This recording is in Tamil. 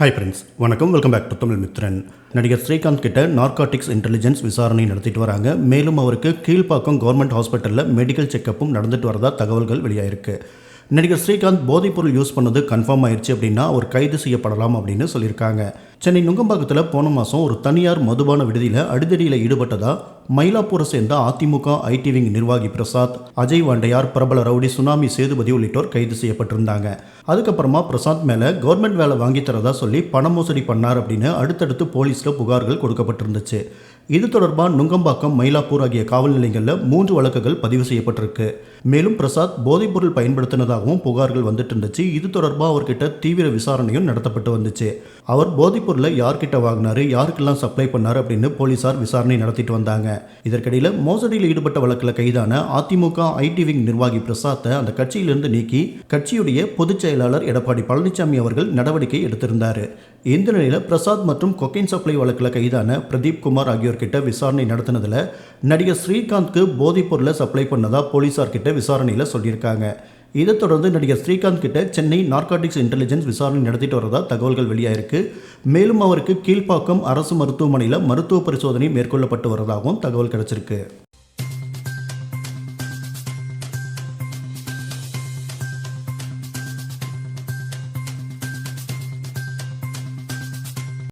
ஹாய் ஃப்ரெண்ட்ஸ் வணக்கம். Welcome back to Tamil Mithran. நடிகர் ஸ்ரீகாந்த் கிட்ட நார்காட்டிக்ஸ் இன்டெலிஜென்ஸ் விசாரணை நடத்திட்டு வராங்க. மேலும் அவருக்கு கீழ்ப்பாக்கம் கவர்மெண்ட் ஹாஸ்பிட்டலில் மெடிக்கல் செக்கப்பும் நடந்துட்டு வரதா தகவல்கள் வெளியாயிருக்கு. நடிகர் ஸ்ரீகாந்த் போதைப்பொருள் யூஸ் பண்ணது கன்ஃபார்ம் ஆயிடுச்சு அப்படின்னா அவர் கைது செய்யப்படலாம் அப்படின்னு சொல்லியிருக்காங்க. சென்னை நுங்கம்பாக்கத்தில் போன மாதம் ஒரு தனியார் மதுபான விடுதியில் அடிதடியில் ஈடுபட்டதா மயிலாப்பூரை சேர்ந்த அதிமுக ஐடி விங் நிர்வாகி பிரசாத் அஜய் வாண்டையார் பிரபல ரவுடி சுனாமி சேதுபதி உள்ளிட்டோர் கைது செய்யப்பட்டிருந்தாங்க. அதுக்கப்புறமா பிரசாத் மேலே கவர்மெண்ட் வேலை வாங்கி தரதா சொல்லி பண மோசடி பண்ணார் அப்படின்னு அடுத்தடுத்து போலீஸில் புகார்கள் கொடுக்கப்பட்டிருந்துச்சு. இது தொடர்பாக நுங்கம்பாக்கம் மயிலாப்பூர் ஆகிய காவல் நிலையங்களில் மூன்று வழக்குகள் பதிவு செய்யப்பட்டிருக்கு. மேலும் பிரசாத் போதைப்பொருள் பயன்படுத்தினதாகவும் புகார்கள் வந்துட்டு இருந்துச்சு. இது தொடர்பாக அவர்கிட்ட தீவிர விசாரணையும் நடத்தப்பட்டு வந்துச்சு. அவர் போதைப்பொருளை யார்கிட்ட வாங்கினாரு யாருக்கெல்லாம் சப்ளை பண்ணார் அப்படின்னு போலீசார் விசாரணை நடத்திட்டு வந்தாங்க. இதற்கிடையில் மோசடியில் ஈடுபட்ட வழக்கில் கைதான அதிமுக ஐடி விங் நிர்வாகி பிரசாத்தை அந்த கட்சியிலிருந்து நீக்கி கட்சியுடைய பொதுச் செயலாளர் எடப்பாடி பழனிசாமி அவர்கள் நடவடிக்கை எடுத்திருந்தார். இந்த நிலையில் பிரசாத் மற்றும் கொக்கைன் சப்ளை வழக்கில் கைதான பிரதீப் குமார் ஆகியோர்கிட்ட விசாரணை நடத்தினதில் நடிகர் ஸ்ரீகாந்த்க்கு போதைப் பொருளை சப்ளை பண்ணதா போலீசார்கிட்ட விசாரணையில் சொல்லியிருக்காங்க. இதை தொடர்ந்து நடிகர் ஸ்ரீகாந்த் கிட்ட சென்னை நார்காட்டிக்ஸ் இன்டெலிஜென்ஸ் விசாரணை நடத்திட்டு வரதா தகவல்கள் வெளியாயிருக்கு. மேலும் அவருக்கு கீழ்ப்பாக்கம் அரசு மருத்துவமனையில் மருத்துவ பரிசோதனை மேற்கொள்ளப்பட்டு வரதாகவும் தகவல் கிடைச்சிருக்கு.